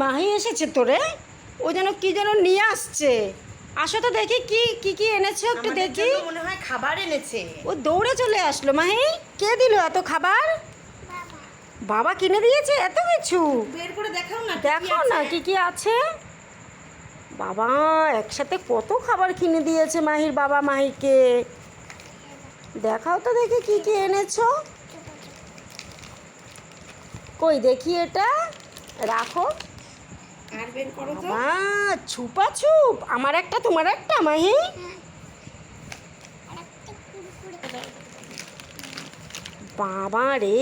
মাহি এসেছে তোরে? ও যেন কি যেন নিয়ে আসছে। আসো তো দেখি কি কি কি এনেছো একটু দেখি। মনে হয় খাবার এনেছে। ও দৌড়ে চলে আসলো মাহি? কে দিল এত খাবার? বাবা। কিনে দিয়েছে এত কিছু? বের করে দেখাও না দেখো না কি কি আছে। বাবা একসাথে কত খাবার কিনে দিয়েছে মাহির বাবা মাহিকে। দেখাও তো দেখি কি কি এনেছো। কই দেখি এটা। রাখো। আর বের করো তো? ছুপা ছুপ। আমার একটা তোমার একটা মাহি। বাবা রে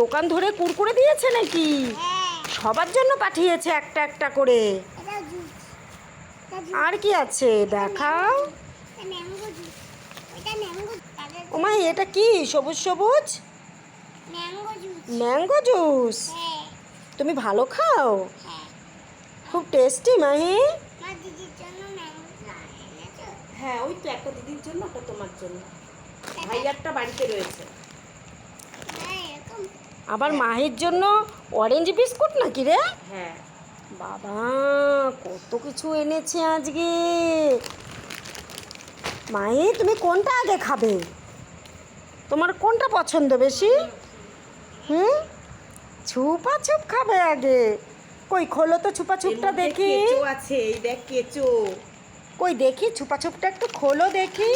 দোকান ধরে কুরকুরে দিয়েছে নাকি? সবার জন্য পাঠিয়েছে একটা একটা করে। আর কি আছে? দেখাও। ও মাহি এটা কি? সবুজ সবুজ? Mango juice. তুমি ভালো খাও? খুব টেস্টি মাহি। হ্যাঁ ওই তো একটা দিদির জন্য একটা তোমার জন্য। ভাই একটা বাড়িতে রয়েছে। আবার মাহির জন্য অরেঞ্জ বিস্কুট নাকি রে? হ্যাঁ। বাবা কত কিছু এনেছে আজকে। মাহি তুমি কোনটা আগে খাবে? তোমার কোনটা পছন্দ বেশি? হুম? ছুপা ছুপ খাবে আগে। কই খোলো তো ছুপাছুপটা দেখি। কেঁচো আছে এই দেখ কেঁচো কই দেখি ছুপাছুপটা একটু খোলো দেখি।